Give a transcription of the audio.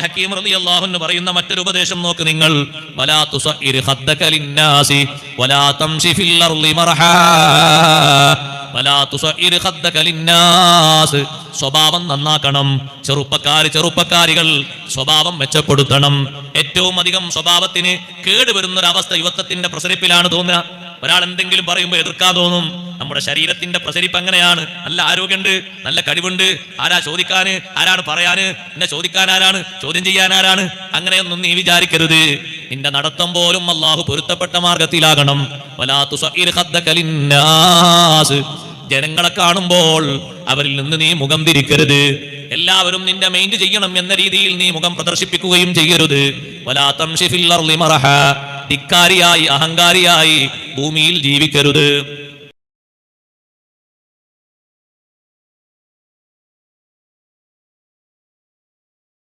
ഹക്കീം റളിയല്ലാഹു അൻഹു പറയുന്ന മറ്റൊരു ഉപദേശം നോക്ക് നിങ്ങൾ. വലാ വലാ അർളി വലാ ലിന്നാസ്. സ്വഭാവം നന്നാക്കണം ചെറുപ്പക്കാര് ചെറുപ്പക്കാരികൾ സ്വഭാവം മെച്ചപ്പെടുത്തണം. ഏറ്റവും അധികം സ്വഭാവത്തിന് കേടുവരുന്ന ഒരു അവസ്ഥ യുവത്വത്തിന്റെ പ്രസരിപ്പിലാണ് തോന്നുക. ഒരാൾ എന്തെങ്കിലും പറയുമ്പോൾ എതിർക്കാൻ തോന്നും. നമ്മുടെ ശരീരത്തിന്റെ പ്രസരിപ്പ് അങ്ങനെയാണ് നല്ല ആരോഗ്യമുണ്ട് നല്ല കഴിവുണ്ട്. ആരാ ചോദിക്കാന്? ആരാണ് പറയാന്? എന്നെ ചോദിക്കാൻ ആരാണ്? ചോദ്യം ചെയ്യാൻ ആരാണ്? അങ്ങനെയൊന്നും നീ വിചാരിക്കരുത്. നിന്റെ നടത്തം പോലും അള്ളാഹു പൊരുത്തപ്പെട്ട മാർഗത്തിലാകണം. ജനങ്ങളെ കാണുമ്പോൾ അവരിൽ നിന്ന് നീ മുഖം തിരിക്കരുത്. എല്ലാവരും നിന്റെ മൈൻഡ് ചെയ്യണം എന്ന രീതിയിൽ നീ മുഖം പ്രദർശിപ്പിക്കുകയും ചെയ്യരുത്. വലാ തംശി അർളി മറഹ. ധിക്കാരിയായി അഹങ്കാരിയായി ഭൂമിയിൽ ജീവിക്കരുത്.